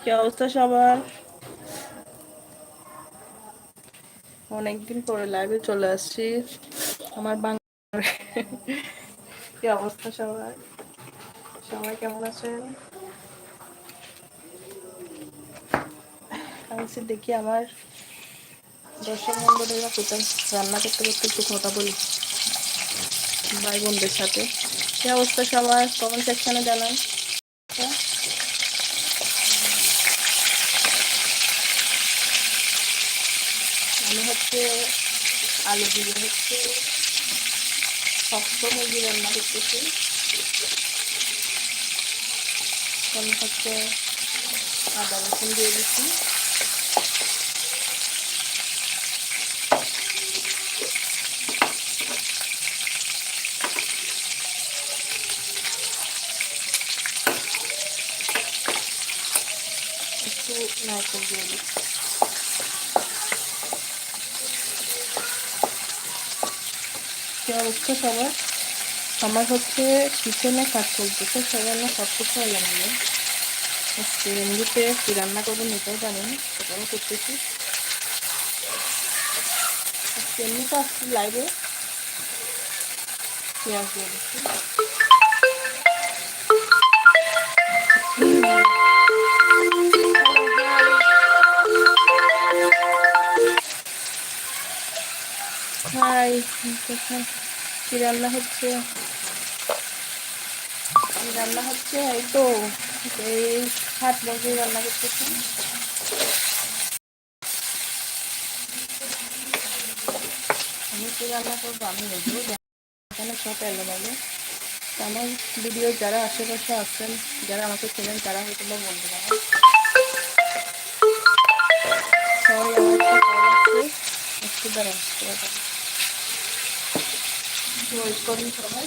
কি অবস্থা সবার? অনেকদিন পরে লাইভে চলে আসছি। আমার বাংলা কি অবস্থা সবার? সবাই কেমন আছেন? আমি দেখি আমার দর্শক মন্ডলীরা কোথায় রান্না করতে করতে একটু কথা বলি। ভাই বোনদের সাথে। কি অবস্থা সবার কমেন্ট সেকশনে জানান। আমি হচ্ছে আলু দিয়ে হচ্ছে শক্ত মুরগি রান্না করতেছি। আমি হচ্ছে আদা রসুন দিয়ে দিচ্ছি একটু নারকেল দিয়ে দিচ্ছি অবস্থা সবার? আমার হচ্ছে কিচেনে কাজ চলতেছে সেজন্য সব কিছু জানাবেন আজকে এমনিতে কি রান্না করবেন এটাও জানেন সেটাও করতেছি। আজকে এমনিতে আসছি লাইভে পেঁয়াজ দিয়ে দিচ্ছি। হাই কি রান্না হচ্ছে? রান্না হচ্ছে? এই তো, এই হাত মুরগি রান্না করতেছি। আমি কি রান্না করব? আমি নিজেও এখানে সব এলোমেলো। আমার ভিডিও যারা আশেপাশে আছেন, যারা আমাকে চেনেন, তারা হয়তো বা বলতে পারেন। একটু দাঁড়ান ওয়েট করুন সবাই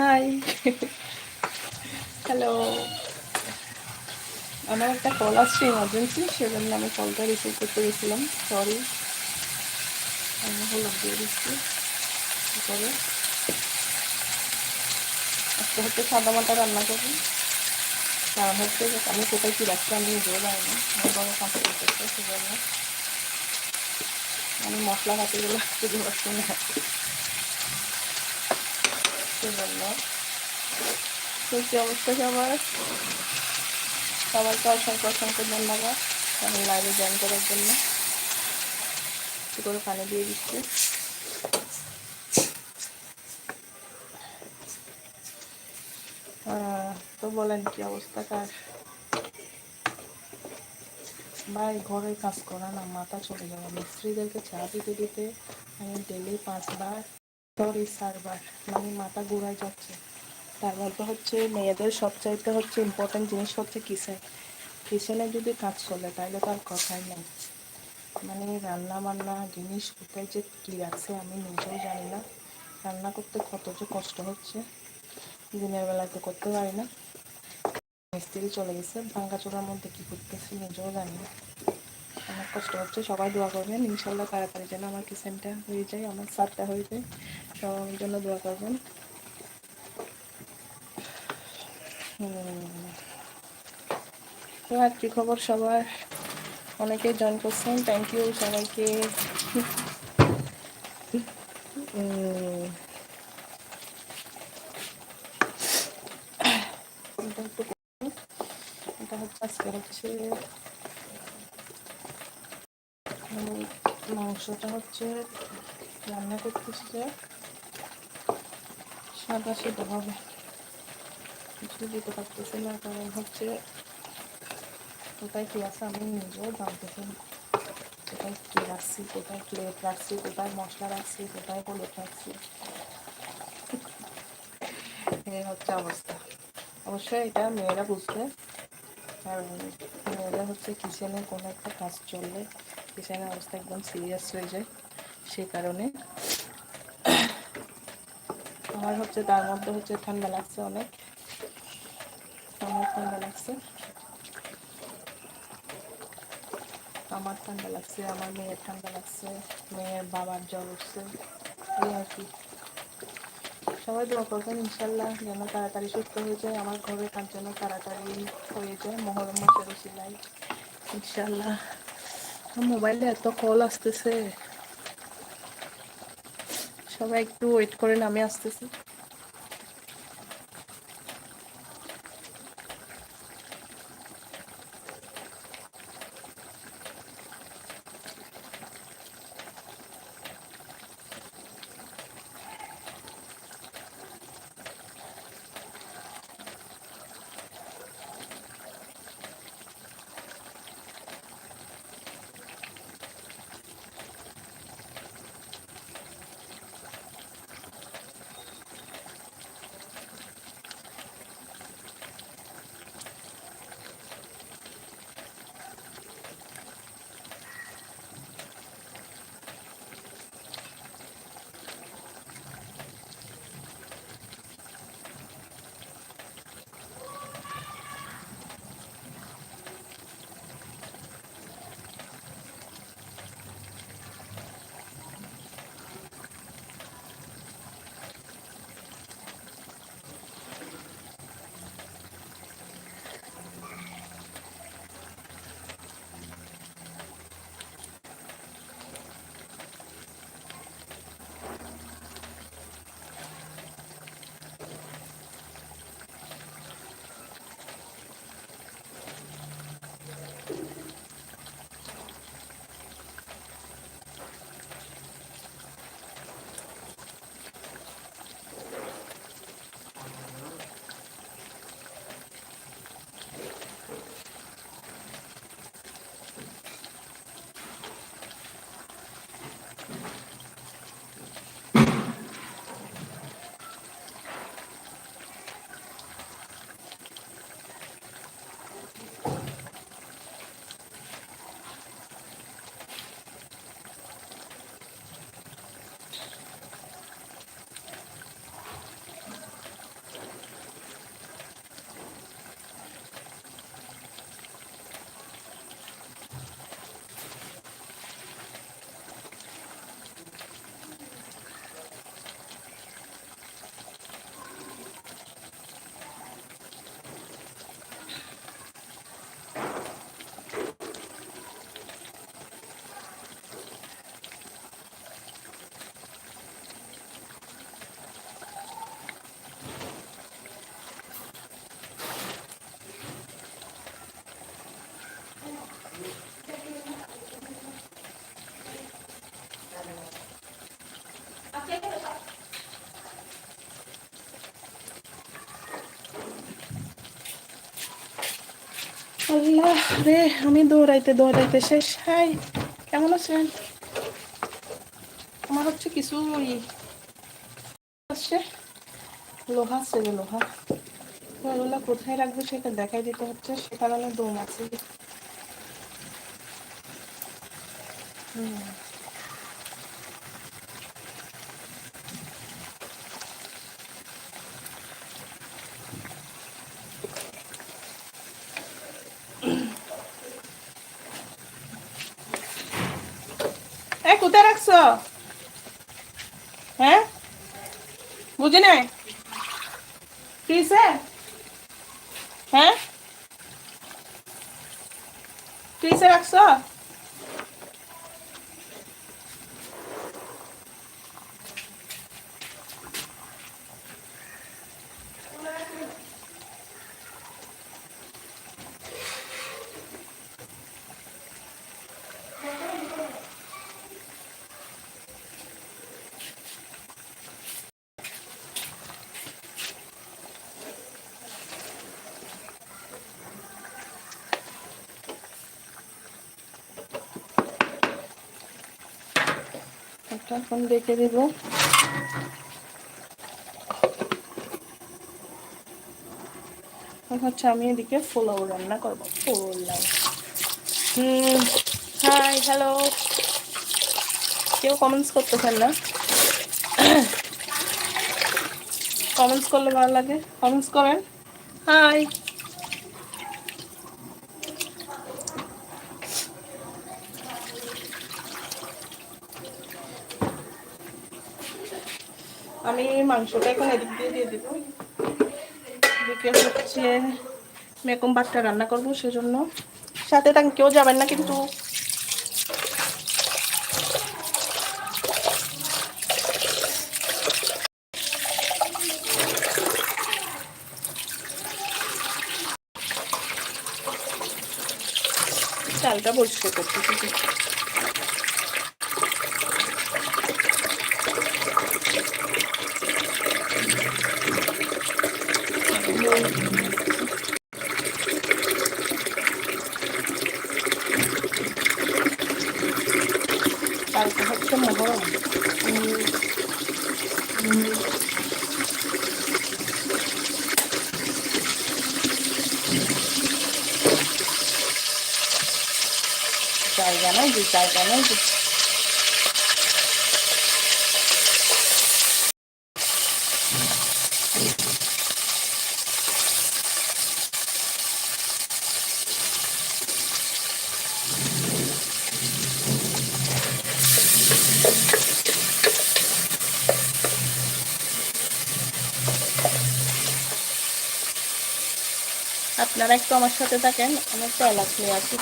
হাই হ্যালো আমার একটা কল আসছে ইমার্জেন্সি সেজন্য আমি কলটা রিসিভ করতে গেছিলাম। সরি আমি হলুদ দিয়ে দিচ্ছি। করে? হচ্ছে সাদা মাটা রান্না করব। কারণ হচ্ছে আমি কোথায় কী রাখছি আমি নিজেও জানি না। আমার বড় কাঁচা করতেছে সেজন্য আমি মশলা পাতিগুলো পারছি না। অবস্থা সবাইকে অসংখ্য আমি জয়েন করার জন্য। করে পানি দিয়ে দিচ্ছি। তো বলেন কি অবস্থা কার? ভাই ঘরে কাজ করা না, মাথা চলে যাবে। মিস্ত্রিদেরকে চা দিতে দিতে আমি ডেলি পাঁচবার সরি চারবার মানে মাথা ঘুরাই যাচ্ছে। তার মধ্যে হচ্ছে মেয়েদের সবচাইতে হচ্ছে ইম্পর্টেন্ট জিনিস হচ্ছে কিচেন কিচেনে যদি কাজ চলে তাহলে তো আর কথাই নেই। মানে রান্না বান্না জিনিস কোথায় যে কী আছে আমি নিজেও জানি না। রান্না করতে কত যে কষ্ট হচ্ছে, দিনের বেলায় তো করতে পারি না। মিস্ত্রি চলে গেছে ভাঙ্গা চোরার মধ্যে কী করতেছি নিজেও জানি না। অনেক কষ্ট হচ্ছে, সবাই দোয়া করবেন। ইনশাল্লাহ তাড়াতাড়ি যেন আমার কিচেনটা হয়ে যায়, আমার সারটা হয়ে যায়, সবাই আমার জন্য দোয়া করবেন। তো আর কি খবর সবার? অনেকে জয়েন করছেন থ্যাংক ইউ সবাইকে। এটা হচ্ছে আজকে হচ্ছে উম, মাংসটা হচ্ছে রান্না করতেছি যে সাদা সেটা হবে। কিছু দিতে পারতেছি না কারণ হচ্ছে কোথায় কী আছে আমি নিজেও জানতেছি না। কোথায় কী রাখছি কোথায় প্লেট রাখছি কোথায় মশলা রাখছি কোথায় হলুদ রাখছি। এই হচ্ছে অবস্থা। অবশ্যই এটা মেয়েরা বুঝবে কারণ মেয়েরা হচ্ছে কিচেনে কোনো একটা কাজ চললে কিচেনের অবস্থা একদম সিরিয়াস হয়ে যায় সেই কারণে। আমার হচ্ছে তার মধ্যে হচ্ছে ঠান্ডা লাগছে অনেক। আমার ঠান্ডা লাগছে। আমার ঠান্ডা লাগছে, আমার মেয়ের ঠান্ডা লাগছে, মেয়ের বাবার জ্বর উঠছে। এই আর কি। সবাই দোয়া করবেন, ইনশাল্লাহ যেন তাড়াতাড়ি সুস্থ হয়ে যায়। আমার ঘরে কাজ যেন তাড়াতাড়ি হয়ে যায়, মহরম মাসের সিলাই ইনশাল্লাহ। মোবাইলে এত কল আসতেছে। সবাই একটু ওয়েট করেন আমি আসতেছি। রে, আমি দৌড়াইতে দৌড়াইতে শেষ। হাই, কেমন আছেন? আমার হচ্ছে কিছু আসছে। লোহা আছে লোহা। ওগুলো কোথায় রাখবে সেটা দেখাই দিতে হচ্ছে, সে কারণে দম আছে। হুম এ কোথায় রাখছো হ্যাঁ বুঝি নাই ফ্রিজে হ্যাঁ ফ্রিজে এখন রেখে দিব। হচ্ছে আমি এদিকে পোলাও রান্না করব। পোলাও। হুম হাই হ্যালো কেউ কমেন্টস করতেছেন না? কমেন্টস করলে ভালো লাগে। কমেন্টস করেন। হাই আমি মাংসটা এখন দিয়ে দিব। হচ্ছে রান্না করব সাথে তাকে কেউ যাবেন না কিন্তু। চালটা পরিষ্কার করতেছি কালকে হচ্ছে মহরম জায়গা নাই যে জায়গা নাই যে আপনারা একটু আমার সাথে থাকেন একটা এলাচ নিয়ে আসি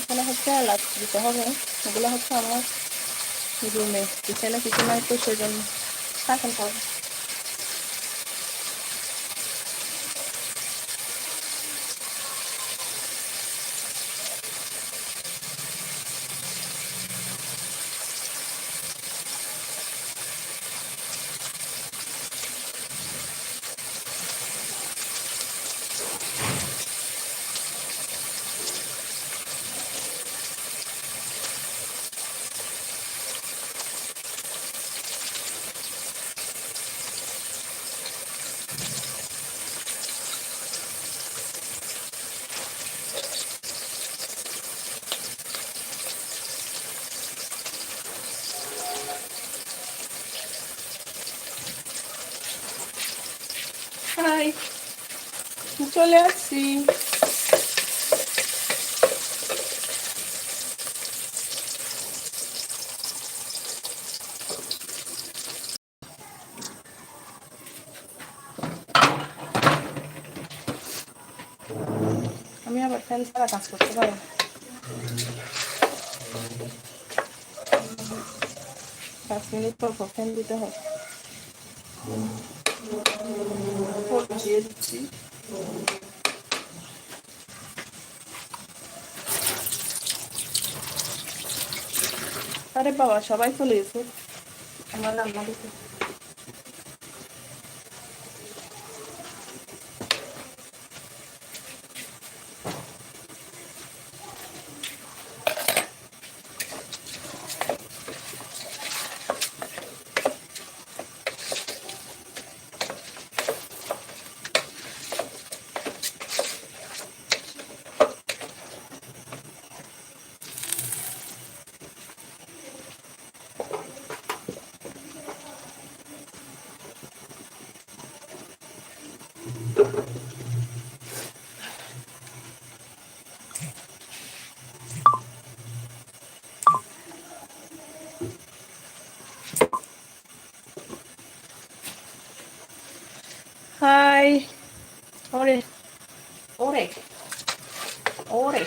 এখানে হচ্ছে এলাচ দিতে হবে। এগুলো হচ্ছে আমার রুমে। কিচেনে কিছু নাই তো সেজন্য থাকেন তাহলে হাই চলে আসছি। আমি আবার ফ্যান ছাড়া কাজ করতে পারি। পাঁচ মিনিট পর পর ফ্যান দিতে পচিয়ে দিচ্ছি। আরে বাবা সবাই চলে গেছে। আমার রান্না দিতে ওরে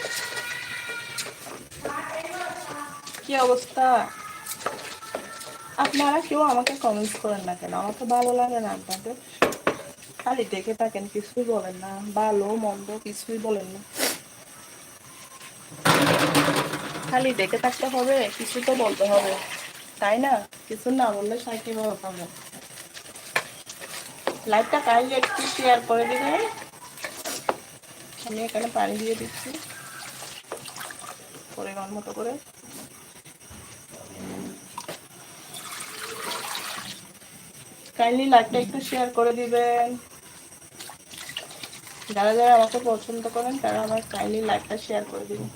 কি অবস্থা আপনারা কেউ আমাকে কমেন্টস করেন না কেন? আমার তো ভালো লাগে না আপনাদের। খালি দেখে থাকেন, কিছুই বলেন না। ভালো, মন্দ কিছুই বলেন না। খালি দেখে থাকতে হবে, কিছু তো বলতে হবে। তাই না? কিছু না বললে সাই কীভাবে পাবো। লাইভটা কাইন্ডলি একটু শেয়ার করে দিবেন আমি এখানে পানি দিয়ে দিচ্ছি। পরিমাণ মতো করে। কাইন্ডলি লাইভটা একটু শেয়ার করে দিবেন। যারা যারা আমাকে পছন্দ করেন, তারা আমার কাইন্ডলি লাইভটা শেয়ার করে দিবেন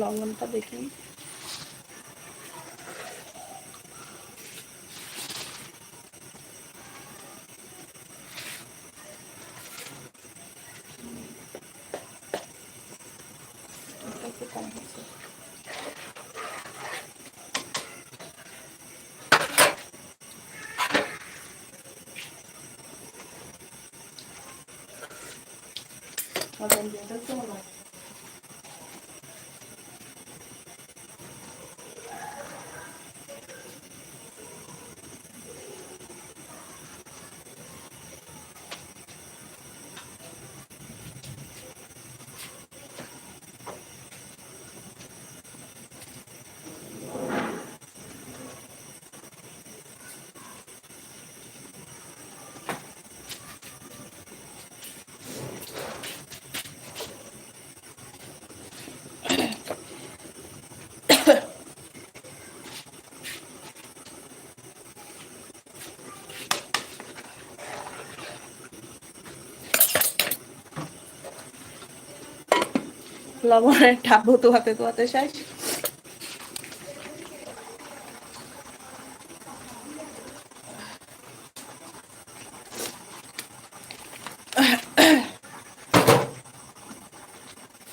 লবণটা দেখি এটা একটু কম হয়েছে। লবণ দিয়ে দিতে হবে। লবণের শেষ।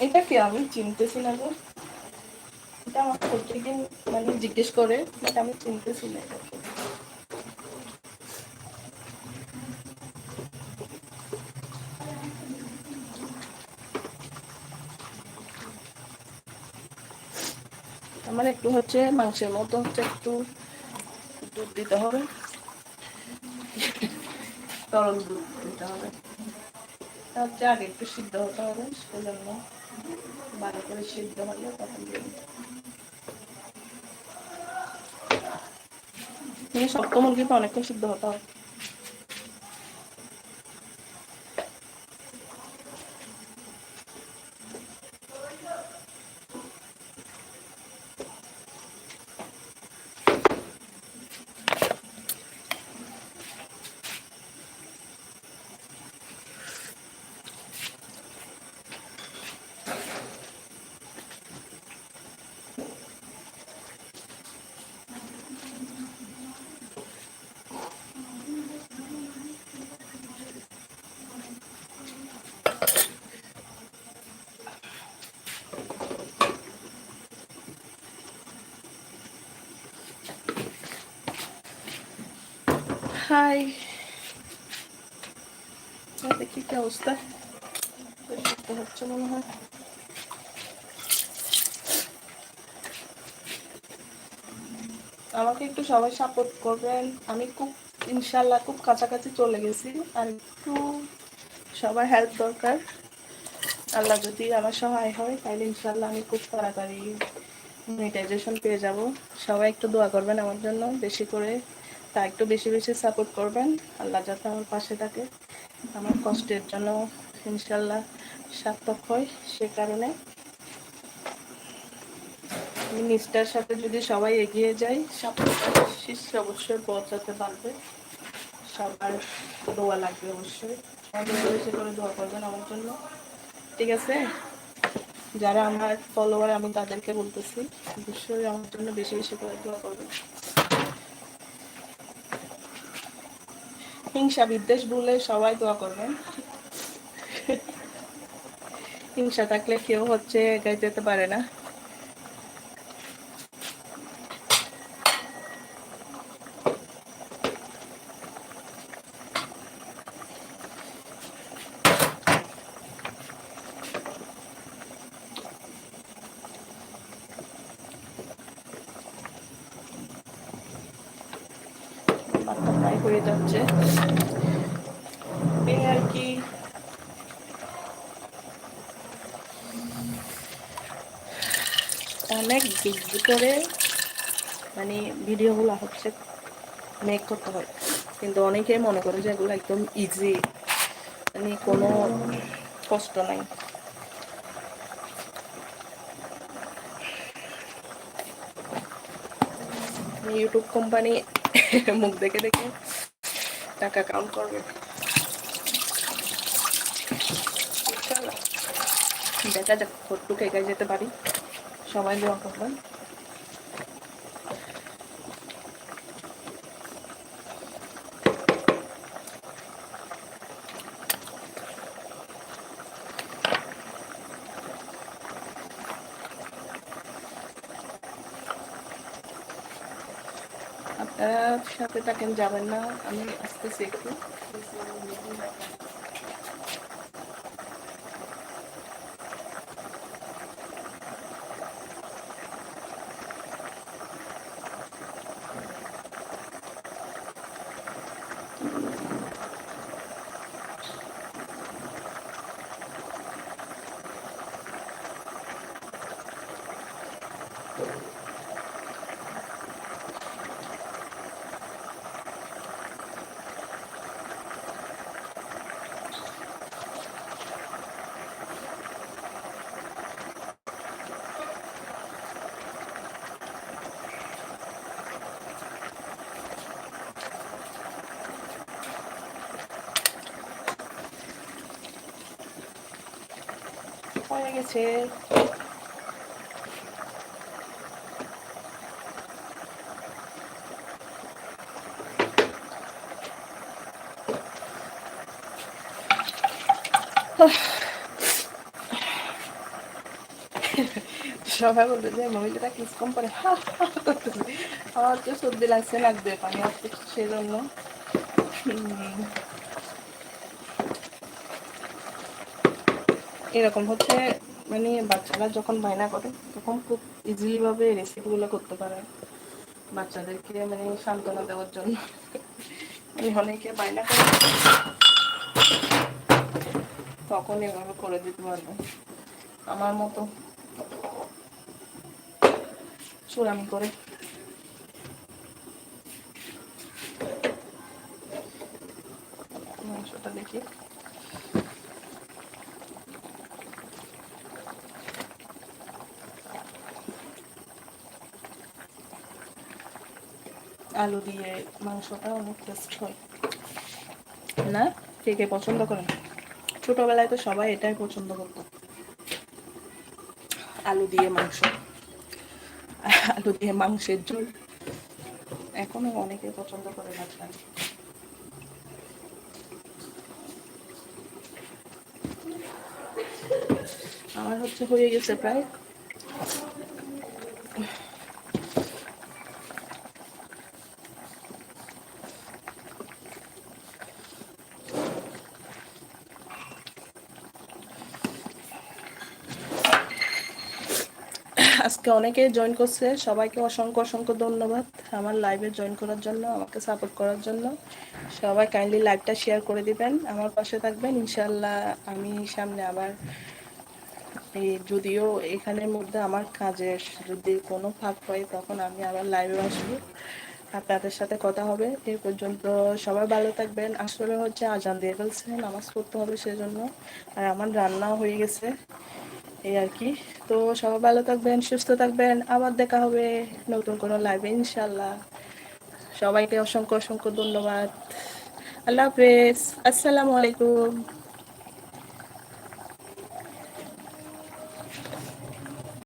এটা কি আমি চিনতেছি না গো? এটা আমার প্রত্যেকদিন মানে জিজ্ঞেস করে বাট আমি চিনতেছি না আমার একটু হচ্ছে মাংসের মতো হচ্ছে একটু দুধ দিতে হবে। তরল দুধ দিতে হবে। হচ্ছে আগে একটু সিদ্ধ হতে হবে সেজন্য ভালো করে সিদ্ধ হলে তখন দিয়ে। এই শক্ত মুরগিটা অনেকটা সিদ্ধ হতে হবে। হাই দেখি কি অবস্থা হচ্ছে মনে হয় আমাকে একটু সবাই সাপোর্ট করবেন আমি খুব ইনশাল্লাহ খুব কাছাকাছি চলে গেছি আর একটু সবার হেল্প দরকার আল্লাহ যদি আমার সহায় হয় তাহলে ইনশাল্লাহ আমি খুব তাড়াতাড়ি মনিটাইজেশন পেয়ে যাব সবাই একটু দোয়া করবেন আমার জন্য বেশি করে তা একটু বেশি বেশি সাপোর্ট করবেন। আল্লাহ যাতে আমার পাশে থাকে। আমার কষ্টের জন্য ইনশাল্লাহ সার্থক হয় সে কারণে। নিষ্ঠার সাথে যদি সবাই এগিয়ে যায় শীর্ষে অবশ্যই পৌঁছাতে পারবে। সবার দোয়া লাগবে অবশ্যই। বেশি করে দোয়া করবেন আমার জন্য। ঠিক আছে? যারা আমার ফলোয়ার আমি তাদেরকে বলতেছি, অবশ্যই আমার জন্য বেশি বেশি করে দোয়া করবেন। হিংসা বিদ্বেষ ভুলে সবাই দোয়া করবেন। হিংসা থাকলে কেউ হচ্ছে গাইতে পারে না হয়ে যাচ্ছে এই আর কি অনেক যুদ্ধ করে মানে ভিডিওগুলো হচ্ছে মেক করতে হয়। কিন্তু অনেকেই মনে করে যে এগুলো একদম ইজি মানে কোনো কষ্ট নাই। ইউটিউব কোম্পানি মুখ দেখে দেখে টাকা কাউন্ট করবে। দেখা যাক, কতটুকু এগিয়ে যেতে পারি সবাই দোয়া করবেন আপনারা সাথে থাকেন যাবেন না। আমি আসতেছি একটু। হয়ে গেছে সবাই বলবে যে মহিলাটা কিস কম করে আমার তো সর্দি লাগছে লাগবে পানি আসতে সেই জন্য এরকম হচ্ছে মানে বাচ্চারা যখন বায়না করে, তখন খুব ইজিলি ভাবে রেসিপিগুলো করতে পারে। বাচ্চাদেরকে মানে সান্ত্বনা দেওয়ার জন্য। অনেকে বায়না করে, তখন এভাবে করে দিতে পারবে। আমার মতো চূড়ামি করে মাংসটা দেখি আলু দিয়ে মাংসটা অনেক টেস্ট হয়। না? কে কে পছন্দ করেন? ছোটবেলায় তো সবাই এটাই পছন্দ করত। আলু দিয়ে মাংস। আলু দিয়ে মাংসের ঝোল। এখনও অনেকে পছন্দ করে বাচ্চা আমার হচ্ছে হয়ে গেছে প্রায় আজকে অনেকে জয়েন করছে। সবাইকে অসংখ্য অসংখ্য ধন্যবাদ আমার লাইভে জয়েন করার জন্য, আমাকে সাপোর্ট করার জন্য। সবাই কাইন্ডলি লাইভটা শেয়ার করে দিবেন। আমার পাশে থাকবেন। ইনশাল্লাহ আমি সামনে আবার যদিও এখানের মধ্যে আমার কাজের যদি কোনো ফাঁক হয়, তখন আমি আবার লাইভে আসব। আপনাদের সাথে কথা হবে। এই পর্যন্ত সবাই ভালো থাকবেন। আসলে হচ্ছে আজান দিয়ে ফেলছে, নামাজ পড়তে হবে সেজন্য। আর আমার রান্নাও হয়ে গেছে। এই আর কি। তো সবাই ভালো থাকবেন, সুস্থ থাকবেন। আবার দেখা হবে নতুন কোনো লাইভে ইনশাল্লাহ সবাইকে অসংখ্য অসংখ্য ধন্যবাদ। আল্লাহ হাফেজ। আসসালামু আলাইকুম।